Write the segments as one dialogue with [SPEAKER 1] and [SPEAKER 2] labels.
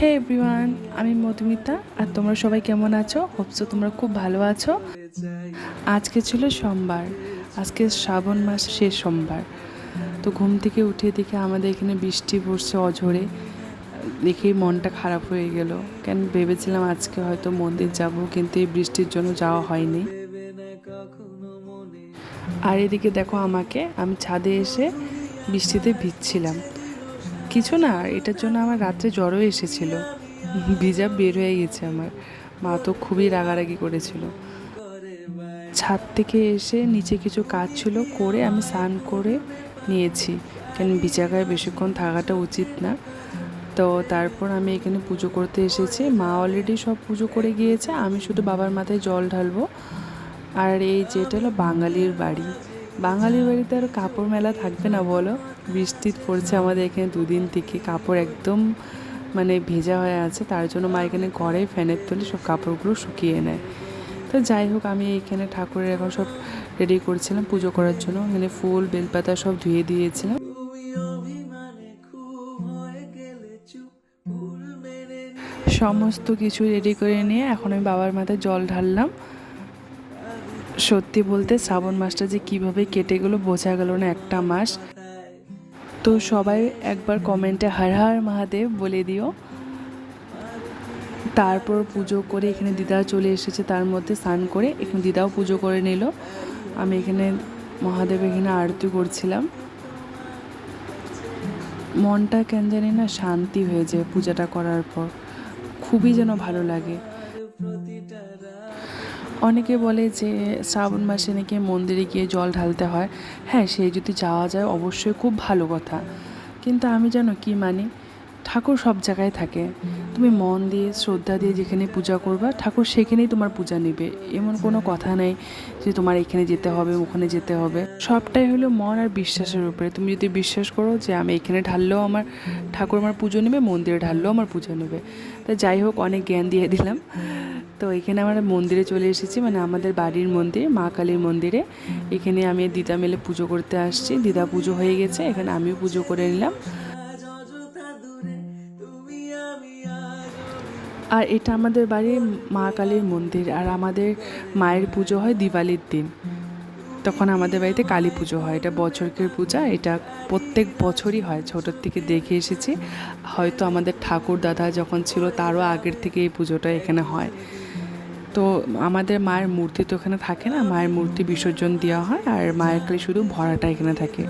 [SPEAKER 1] হে everyone আমি মধুমিতা আর তোমরা সবাই কেমন আছো? হোপসো তোমরা খুব ভালো আছো। আজকে ছিল সোমবার। আজকে শ্রাবণ মাস, শেষ সোমবার। তো ঘুম থেকে উঠে দেখে আমাদের এখানে বৃষ্টি পড়ছে অঝরে। দেখেই মনটা খারাপ হয়ে গেল। কেন ভেবেছিলাম আজকে হয়তো মন্দির যাব, কিন্তু এই বৃষ্টির জন্য যাওয়া হয়নি। আর এদিকে দেখো আমাকে, আমি ছাদে এসে বৃষ্টিতে ভিজছিলাম। কিছু না, এটার জন্য আমার রাত্রে জ্বরও এসেছিল। ভিজা বের হয়ে গেছে আমার। মা তো খুবই রাগারাগি করেছিল। ছাদ থেকে এসে নিচে কিছু কাজ ছিল, করে আমি স্নান করে নিয়েছি। কেন গায়ে বেশিক্ষণ থাকাটা উচিত না। তো তারপর আমি এখানে পুজো করতে এসেছি। মা অলরেডি সব পুজো করে গিয়েছে। আমি শুধু বাবার মাথায় জল ঢালবো। আর এই যেটা হলো বাঙালির বাড়ি। বাঙালির বাড়িতে আর কাপড় মেলা থাকবে না বলো? বৃষ্টি পড়ছে আমাদের এখানে দুদিন থেকে, কাপড় একদম মানে ভেজা হয়ে আছে, তার জন্য মা এখানে ঘরে ফ্যানের তলে সব কাপড়গুলো শুকিয়ে নেয়। তো যাই হোক, আমি এখানে ঠাকুরের এখন সব রেডি করছিলাম, পুজো করার জন্য। এখানে ফুল, বেলপাতা সব ধুয়ে দিয়েছিলাম। সমস্ত কিছু রেডি করে নিয়ে এখন আমি বাবার মাথায় জল ঢাললাম। সত্যি বলতে শ্রাবণ মাসটা যে কীভাবে কেটে গেলো বোঝা গেল না একটা মাস। তো সবাই একবার কমেন্টে হর হর মহাদেব বলে দিও। তারপর পুজো করে এখানে দিদা চলে এসেছে, তার মধ্যে স্নান করে এখানে দিদাও পুজো করে নিল। আমি এখানে মহাদেব এখানে আরতি করছিলাম। মনটা কেন জানি না শান্তি হয়ে যায় পূজাটা করার পর। খুবই যেন ভালো লাগে। অনেকে বলে যে শ্রাবণ মাসে নাকি মন্দিরে গিয়ে জল ঢালতে হয়। হ্যাঁ সে যদি যাওয়া যায় অবশ্যই খুব ভালো কথা। কিন্তু আমি জানো কি মানি? ঠাকুর সব জায়গায় থাকে। তুমি মন দিয়ে শ্রদ্ধা দিয়ে যেখানে পূজা করবা ঠাকুর সেখানেই তোমার পূজা নেবে। এমন কোনো কথা নেই যে তোমার এখানে যেতে হবে ওখানে যেতে হবে। সবটাই হলো মন আর বিশ্বাসের উপরে। তুমি যদি বিশ্বাস করো যে আমি এখানে ঢাললেও আমার ঠাকুর আমার পুজো নেবে মন্দিরে ঢাললেও আমার পুজো নেবে। তা যাই হোক অনেক জ্ঞান দিয়ে দিলাম। তো এখানে আমরা মন্দিরে চলে এসেছি মানে আমাদের বাড়ির মন্দির মা কালীর মন্দিরে। এখানে আমি দিদা মিলে পুজো করতে আসছি। দিদা পুজো হয়ে গেছে এখানে আমিও পুজো করে নিলাম। আর এটা আমাদের বাড়ির মা কালীর মন্দির, আর আমাদের মায়ের পুজো হয় দিওয়ালির দিন। তখন আমাদের বাড়িতে কালী পুজো হয়। এটা বছরকের পূজা, এটা প্রত্যেক বছরই হয়। ছোটোর থেকে দেখে এসেছি। হয়তো আমাদের ঠাকুর দাদা যখন ছিল, তারও আগের থেকে এই পুজোটা এখানে হয়। তো আমাদের মায়ের মূর্তি তো এখানে থাকে না। মায়ের মূর্তি বিসর্জন দেওয়া হয়, আর মায়ের কালী শুধু ভরাটা এখানে থাকে।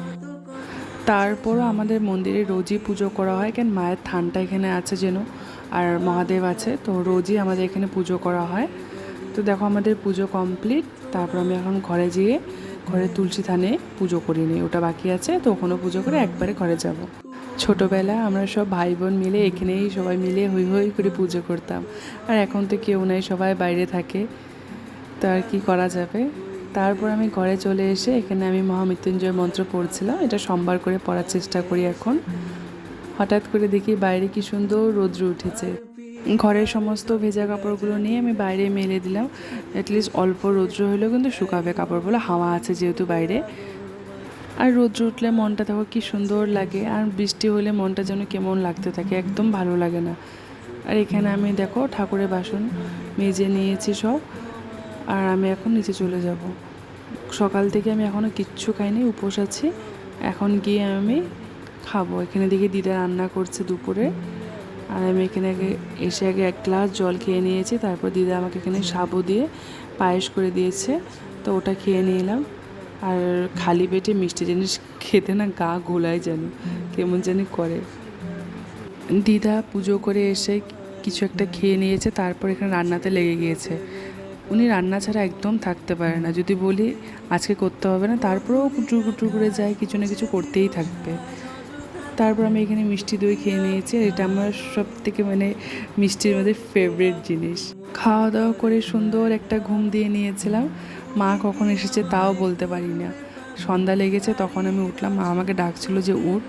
[SPEAKER 1] তারপরও আমাদের মন্দিরে রোজই পুজো করা হয়। কেন, মায়ের থানটা এখানে আছে যেন। আর মহাদেব আছে, তো রোজই আমাদের এখানে পুজো করা হয়। তো দেখো আমাদের পুজো কমপ্লিট তারপর আমি এখন ঘরে যেয়ে ঘরে তুলসী থানে পুজো করি নিই ওটা বাকি আছে, তো ওখানেও পুজো করে একবারে ঘরে যাব। ছোটোবেলায় আমরা সব ভাই বোন মিলে এখানেই সবাই মিলে হই হই করে পুজো করতাম, আর এখন তো কেউ নাই, সবাই বাইরে থাকে, তো আর কি করা যাবে? তারপর আমি ঘরে চলে এসে এখানে আমি মহামৃত্যুঞ্জয় মন্ত্র পড়ছিলাম, এটা সোমবার করে পড়ার চেষ্টা করি এখন। হঠাৎ করে দেখি বাইরে কি সুন্দর রৌদ্র উঠেছে। ঘরের সমস্ত ভেজা কাপড়গুলো নিয়ে আমি বাইরে মেলে দিলাম। অ্যাটলিস্ট অল্প রৌদ্র হলেও কিন্তু শুকাবে কাপড়গুলো, হাওয়া আছে যেহেতু বাইরে। আর রৌদ্র উঠলে মনটা দেখো কি সুন্দর লাগে, আর বৃষ্টি হলে মনটা যেন কেমন লাগতে থাকে, একদম ভালো লাগে না। আর এখানে আমি দেখো ঠাকুরের বাসন মেজে নিয়েছি সব, আর আমি এখন নিচে চলে যাব। সকাল থেকে আমি এখনও কিচ্ছু খাইনি, উপোস আছি। এখন গিয়ে আমি খাব। এখানে দেখি দিদা রান্না করছে দুপুরে। আর আমি এখানে আগে এসে আগে এক গ্লাস জল খেয়ে নিয়েছি। তারপর দিদা আমাকে এখানে সাবু দিয়ে পায়েস করে দিয়েছে। তো ওটা খেয়ে নিলাম। আর খালি পেটে মিষ্টি জিনিস খেতে না গা গোলায় যেন। কেমন জানি করে। দিদা পুজো করে এসে কিছু একটা খেয়ে নিয়েছে। তারপর এখানে রান্নাতে লেগে গিয়েছে। উনি রান্না ছাড়া একদম থাকতে পারে না। যদি বলি আজকে করতে হবে না, তারপরেও কুটুর কুটুর করে যায়, কিছু না কিছু করতেই থাকবে। তারপর আমি এখানে মিষ্টি দই খেয়ে নিয়েছি আর এটা আমার সব থেকে মানে মিষ্টির মধ্যে ফেভারিট জিনিস। খাওয়া দাওয়া করে সুন্দর একটা ঘুম দিয়ে নিয়েছিলাম। মা কখন এসেছে তাও বলতে পারি না। সন্ধ্যা লেগেছে, তখন আমি উঠলাম। মা আমাকে ডাকছিল যে উঠ।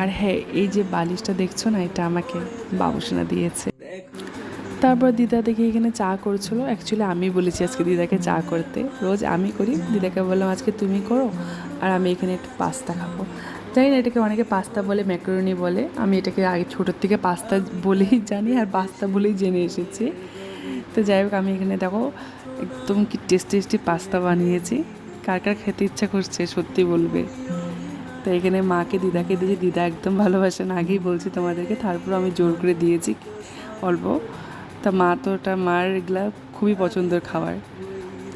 [SPEAKER 1] আর হ্যাঁ এই যে বালিশটা দেখছ না, এটা আমাকে বাবুসোনা দিয়েছে। তারপর দিদা দেখে এখানে চা করছিল। অ্যাকচুয়ালি আমি বলেছি আজকে দিদাকে চা করতে। রোজ আমি করি। দিদাকে বললাম, আজকে তুমি করো, আর আমি এখানে একটু পাস্তা খাব। জানি না এটাকে অনেকে পাস্তা বলে ম্যাকারনি বলে। আমি এটাকে আগে ছোটোর থেকে পাস্তা বলেই জানি আর পাস্তা বলেই জেনে এসেছি। তো যাই হোক, আমি এখানে দেখো একদম কি টেস্টি টেস্টি পাস্তা বানিয়েছি। কার কার খেতে ইচ্ছা করছে, সত্যি বলবে। তো এখানে মাকে, দিদাকে দিয়েছি। দিদা একদম ভালোবাসেন, আগেই বলছি তোমাদেরকে। তারপর আমি জোর করে দিয়েছি, অল্প। তা মা তো, ওটা মার এগুলা খুবই পছন্দের খাবার।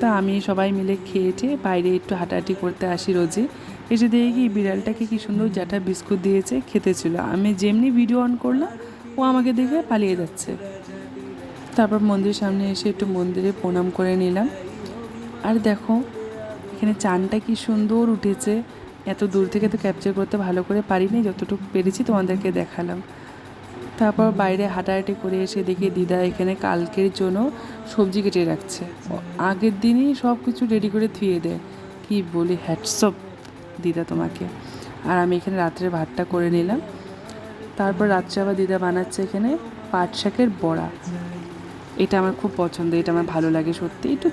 [SPEAKER 1] তা আমি সবাই মিলে খেয়েছে বাইরে একটু হাঁটাহাঁটি করতে আসি রোজে এসে দেখি বিড়ালটাকে কি সুন্দর জাটা বিস্কুট দিয়েছে, খেতে ছিল। আমি যেমনি ভিডিও অন করলাম, ও আমাকে দেখে পালিয়ে যাচ্ছে। তারপর মন্দিরের সামনে এসে একটু মন্দিরে প্রণাম করে নিলাম। আর দেখো, এখানে চানটা কি সুন্দর উঠেছে। এত দূর থেকে তো ক্যাপচার করতে ভালো করে পারিনি, যতটুকু পেরেছি তোমাদেরকে দেখালাম। তারপর বাইরে হাঁটাহাঁটি করে এসে দেখি দিদা এখানে কালকের জন্য সবজি কেটে রাখছে। আগের দিনই সব কিছু রেডি করে থুয়ে দেয়। কি বলি হ্যাটসঅপ দিদা তোমাকে। আর আমি এখানে রাত্রে ভাতটা করে নিলাম। তারপর রাত্রে আবার দিদা বানাচ্ছে এখানে পাট শাকের বড়া। এটা আমার খুব পছন্দ, এটা আমার ভালো লাগে সত্যি। একটু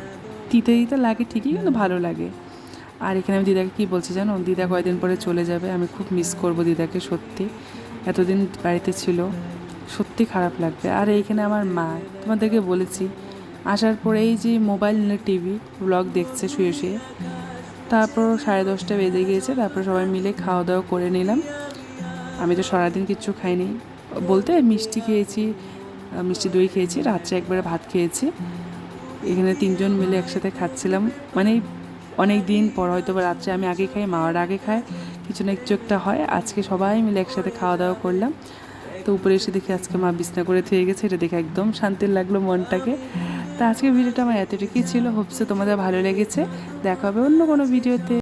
[SPEAKER 1] তিতে দিতে লাগে, ঠিকই কিন্তু ভালো লাগে। আর এখানে আমি দিদাকে কী বলছি জানো? দিদা কয়েকদিন পরে চলে যাবে, আমি খুব মিস করব দিদাকে সত্যি। এতদিন বাড়িতে ছিল, সত্যি খারাপ লাগবে। আর এইখানে আমার মা, তোমাদেরকে বলেছি, আসার পরে এই যে মোবাইল টিভি, ব্লগ দেখছে শুয়ে শুয়ে, তারপর সাড়ে দশটা বেজে গিয়েছে, তারপর সবাই মিলে খাওয়া দাওয়া করে নিলাম। আমি তো সারাদিন কিচ্ছু খাইনি। বলতে মিষ্টি খেয়েছি, মিষ্টি দই খেয়েছি, রাত্রে একবারে ভাত খেয়েছি। এখানে তিনজন মিলে একসাথে খাচ্ছিলাম। মানে অনেক দিন পর হয়তো রাত্রে আমি আগে খাই, মাওয়ার আগে খায়। কিছু না কিছু একটা হয়। আজকে সবাই মিলে একসাথে খাওয়া দাওয়া করলাম। তো উপরে এসে দেখি আজকে মা বিছনা করে থুয়ে গেছে। এটা দেখে একদম শান্তির লাগল মনটাকে। তা আজকে ভিডিওটা আমার এতটুকুই ছিল। হোপসে তোমাদের ভালো লেগেছে। দেখা হবে অন্য কোনো ভিডিওতে।